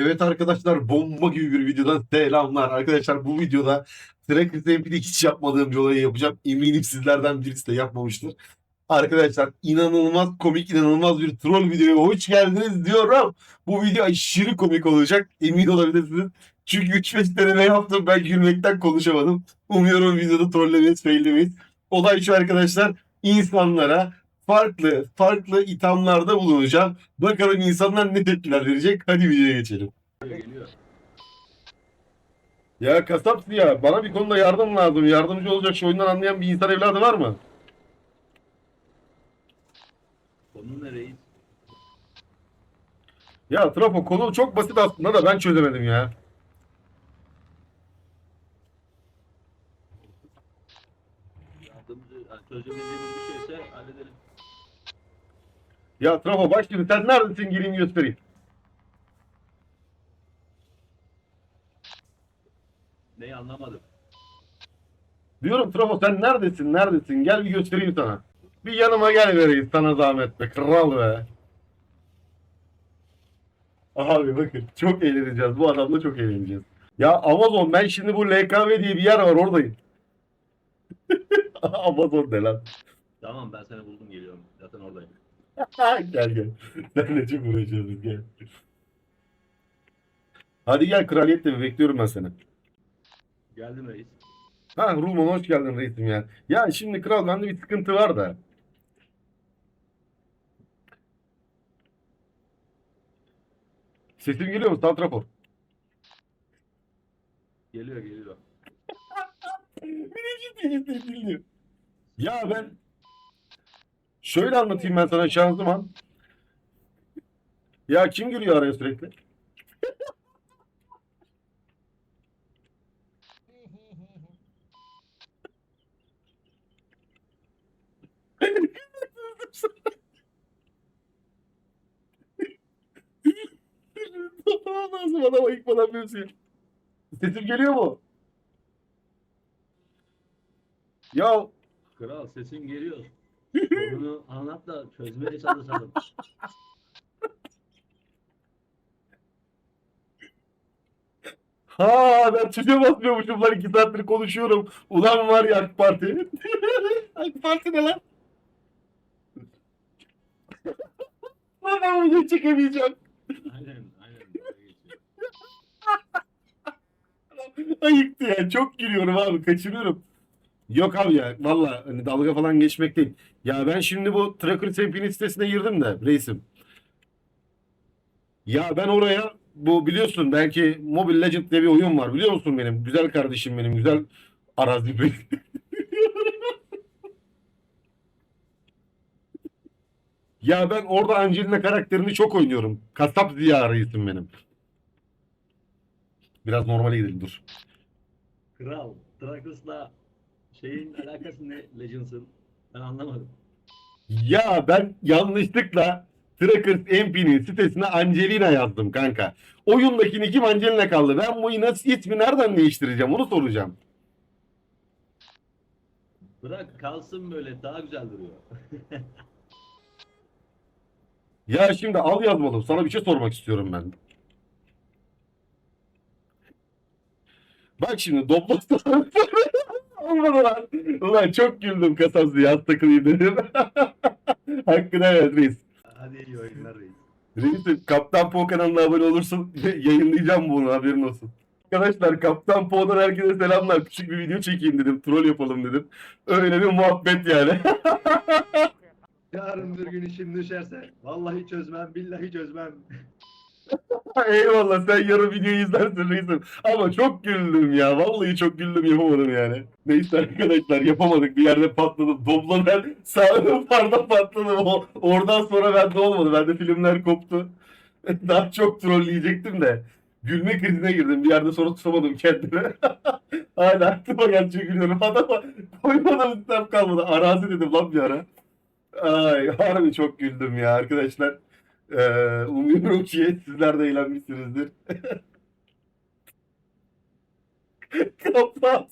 Evet arkadaşlar bomba gibi bir videodan selamlar. Arkadaşlar bu videoda Tracker MP'de hiç yapmadığım bir olayı yapacağım. Eminim sizlerden birisi de yapmamıştır. Arkadaşlar inanılmaz komik, inanılmaz bir troll videoya hoş geldiniz diyorum. Bu video aşırı komik olacak. Emin olabilirsiniz. Çünkü 3-5 deneme yaptım. Ben gülmekten konuşamadım. Umuyorum videoda trollemeyiz, faillemeyiz. Olay şu arkadaşlar. insanlara farklı farklı ithamlarda bulunacağım. Bakalım insanlar ne tepkiler verecek. Hadi videoya geçelim. Ya kasapsın ya. Bana bir konuda yardım lazım. Yardımcı olacak şu oyundan anlayan bir insan evladı var mı? Konu ne reis? Ya Trafo konu çok basit aslında da ben çözemedim ya. Yardımcı, yani çözemediğimiz bir şeyse halledelim. Ya Trafo bak şimdi sen neredesin geleyim göstereyim. Neyi anlamadım. Diyorum Trafo sen neredesin neredesin gel bir göstereyim sana. Bir yanıma gel vereyim sana zahmet be kral be. Abi bakın çok eğleneceğiz bu adamla çok eğleneceğiz. Ya Amazon ben şimdi bu LKV diye bir yer var oradayım. Amazon ne lan? Tamam ben seni buldum geliyorum. Zaten oradayım. gel gel. Senle çok uğraşıyoruz gel. Hadi gel kraliyette bekliyorum ben seni. Geldim reis. Ha Rulman hoş geldin reisim ya. Ya şimdi kral bende bir sıkıntı var da. Sesim geliyor mu Santrafor? Geliyor geliyor. Ciddi ciddi dinliyor. Ya ben şöyle anlatayım ben sana şansıman. Ya kim giriyor araya sürekli? Tamam lazım adama yıkmadan bir şey. Sesim geliyor mu? Ya Kral sesin geliyor. Sorunu anlat da çözmeye çalışalım. ha ben tuşa basmıyormuşum lan iki saattir konuşuyorum. Ulan var ya AK Parti. AK Parti ne lan? Lan ben video çekemeyeceğim. aynen aynen. Ayıktı ya. Çok gülüyorum abi. Kaçırıyorum. Yok abi ya. Valla hani dalga falan geçmek değil. Ya ben şimdi bu Tracker Champion'in sitesine girdim de reisim. Ya ben oraya bu biliyorsun belki Mobile Legend diye bir oyun var. Biliyor musun benim? Güzel kardeşim benim. Güzel arazi bey. Ya ben orada Angelina karakterini çok oynuyorum. Kasap Ziya reisim benim. Biraz normale gidelim dur. Kral. Trakus'la şeyin alakası ne Legends'ın? Ben anlamadım. Ya ben yanlışlıkla Trackers MP'nin sitesine Angelina yazdım kanka. Oyundaki nickim Angelina kaldı. Ben bu nasıl ismi nereden değiştireceğim onu soracağım. Bırak kalsın böyle daha güzel duruyor. Ya şimdi al yazmadım. Sana bir şey sormak istiyorum ben. Bak şimdi Doblos Olmadı lan. Ulan çok güldüm kasası yaz takılayım dedim. Hakkını evet reis. Hadi iyi oyunlar reis. Reisim Kaptan Po kanalına abone olursun. Yayınlayacağım bunu haberin olsun. Arkadaşlar Kaptan Po'dan herkese selamlar. Küçük bir video çekeyim dedim. Troll yapalım dedim. Öyle bir muhabbet yani. Yarın bir gün işim düşerse vallahi çözmem billahi çözmem. Eyvallah sen yarın videoyu izlersin reisim. Ama çok güldüm ya. Vallahi çok güldüm yapamadım yani. Neyse arkadaşlar yapamadık. Bir yerde patladım. Doblo ben sağ parda patladım. O, oradan sonra bende olmadı. Bende filmler koptu. Daha çok trolleyecektim de. Gülme krizine girdim. Bir yerde sonra tutamadım kendimi. Hala aklıma geldi çok gülüyorum. Adama koymadan üstten kalmadı. Arazi dedim lan bir ara. Ay harbi çok güldüm ya arkadaşlar. Ee, umuyorum ki sizler de eğlenmişsinizdir. Kapat.